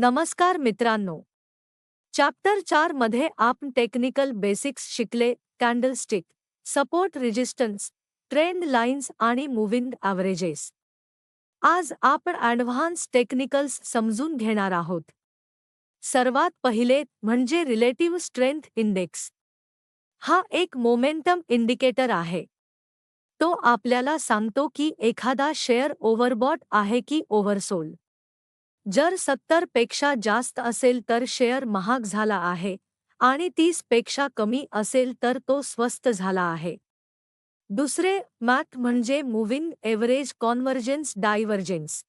नमस्कार मित्रांनो. चॅप्टर चार मध्ये आपण टेक्निकल बेसिक्स शिकले candlestick support resistance trend lines आणि मुव्हिंग ॲव्हरेजेस आज आपण ॲडव्हान्स टेक्निकल्स समजून घेणार आहोत. सर्वात पहिले म्हणजे रिलेटिव्ह स्ट्रेंथ इंडेक्स हा एक मोमेंटम इंडिकेटर आहे. तो आपल्याला सांगतो की एखादा शेअर ओव्हरबॉट आहे की ओव्हरसोल्ड जर सत्तरपेक्षा जास्त असेल तर शेअर महाग झाला आहे आणि तीसपेक्षा कमी असेल तर तो स्वस्त झाला आहे. दुसरे मॅथ म्हणजे moving average convergence divergence.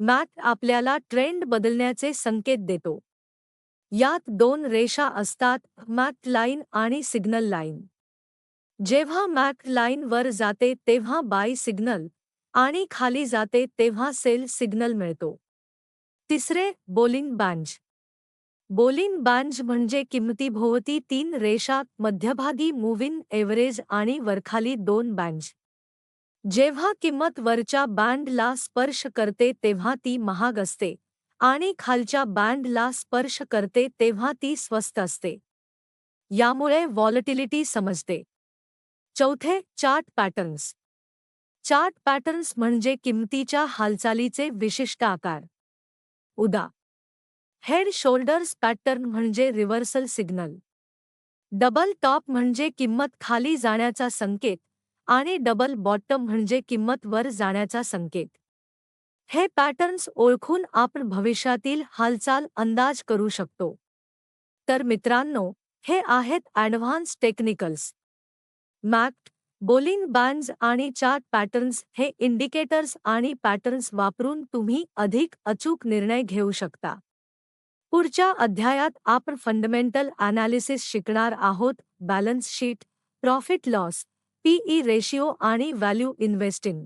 MACD आपल्याला ट्रेंड बदलण्याचे संकेत देतो. यात दोन रेषा असतात मॅथ लाईन आणि सिग्नल लाईन. जेव्हा मॅथ लाईन वर जाते तेव्हा बाय सिग्नल आणि खाली जाते तेव्हा सेल सिग्नल मिळतो. तिसरे बोलिंग बांज बोलिंग बांज म्हणजे किंमतीभोवती तीन रेषा मध्यभागी मूव्हिंग एव्हरेज आणि वरखाली दोन बँज जेव्हा किंमत वरच्या बँडला स्पर्श करते तेव्हा ती महाग असते. आणि खालच्या बँडला स्पर्श करते तेव्हा ती स्वस्त असते. यामुळे व्हॉलटिलिटी समजते. चौथे चार्ट पॅटर्न्स चार्ट पॅटर्न्स म्हणजे किंमतीच्या हालचालीचे विशिष्ट आकार. उदा. हेड शोल्डर्स पॅटर्न म्हणजे रिव्हर्सल सिग्नल डबल टॉप म्हणजे किंमत खाली जाण्याचा संकेत आणि डबल बॉटम म्हणजे किंमत वर जाण्याचा संकेत. हे पॅटर्न्स ओळखून आपण भविष्यातील हालचाल अंदाज करू शकतो. तर मित्रांनो हे आहेत advance technicals MACD Bollinger bands आणि चार्ट पॅटर्न्स हे इंडिकेटर्स आणि पॅटर्न्स वापरून तुम्ही अधिक अचूक निर्णय घेऊ शकता. पुढच्या अध्यायात आपण फंडमेंटल अनालिसिस शिकणार आहोत. Balance sheet profit loss P E ratio आणि व्हॅल्यू इन्व्हेस्टिंग